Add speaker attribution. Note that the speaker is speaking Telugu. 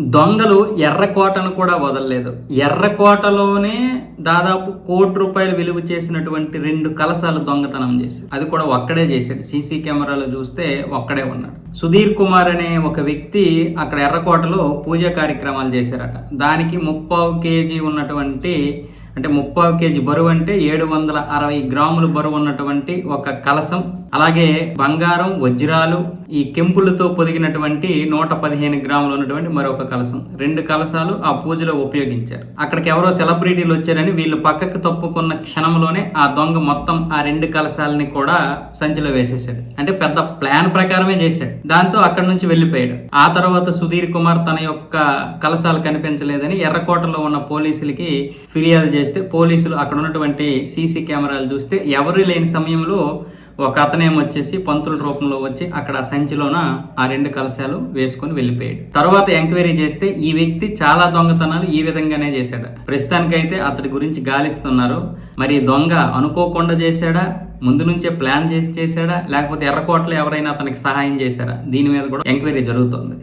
Speaker 1: దొంగలు ఎర్రకోటను కూడా వదలలేదు. ఎర్రకోటలోనే దాదాపు కోటి రూపాయలు విలువ చేసినటువంటి రెండు కలసాలు దొంగతనం చేశాడు అది కూడా ఒక్కడే చేశాడు. సీసీ కెమెరాలో చూస్తే ఒక్కడే ఉన్నాడు. సుధీర్ కుమార్ అనే ఒక వ్యక్తి అక్కడ ఎర్రకోటలో పూజా కార్యక్రమాలు చేశారట. దానికి ముప్పావు కేజీ ఉన్నటువంటి అంటే ముప్పై కేజీ బరువు అంటే ఏడు వందల అరవై గ్రాముల బరువు ఉన్నటువంటి ఒక కలసం. అలాగే బంగారం వజ్రాలు ఈ కెంపులతో పొదిగినటువంటి నూట పదిహేను గ్రాములు ఉన్నటువంటి మరొక కలసం. రెండు కలసాలు ఆ పూజలో ఉపయోగించారు. అక్కడికి ఎవరో సెలబ్రిటీలు వచ్చారని వీళ్ళు పక్కకు తప్పుకున్న క్షణంలోనే ఆ దొంగ మొత్తం ఆ రెండు కలసాలని కూడా సంచిలో వేసేసాడు అంటే పెద్ద ప్లాన్ ప్రకారమే చేశాడు. దాంతో అక్కడి నుంచి వెళ్ళిపోయాడు. ఆ తర్వాత సుధీర్ కుమార్ తన యొక్క కలసాలు కనిపించలేదని ఎర్రకోటలో ఉన్న పోలీసులకి ఫిర్యాదు చేస్తే పోలీసులు అక్కడ ఉన్నటువంటి సీసీ కెమెరాలు చూస్తే ఎవరు లేని సమయంలో ఒక అతనేమొచ్చేసి పంతుల రూపంలో వచ్చి అక్కడ సంచిలోన ఆ రెండు కలశాలు వేసుకొని వెళ్ళిపోయాడు. తర్వాత ఎంక్వైరీ చేస్తే ఈ వ్యక్తి చాలా దొంగతనాలు ఈ విధంగానే చేశాడు. ప్రస్తుతానికైతే అతడి గురించి గాలిస్తున్నారు. మరి దొంగ అనుకోకుండా చేశాడా? ముందు నుంచే ప్లాన్ చేసి చేశాడా? లేకపోతే ఎర్రకోటలో ఎవరైనా అతనికి సహాయం చేశారా? దీని మీద కూడా ఎంక్వైరీ జరుగుతుంది.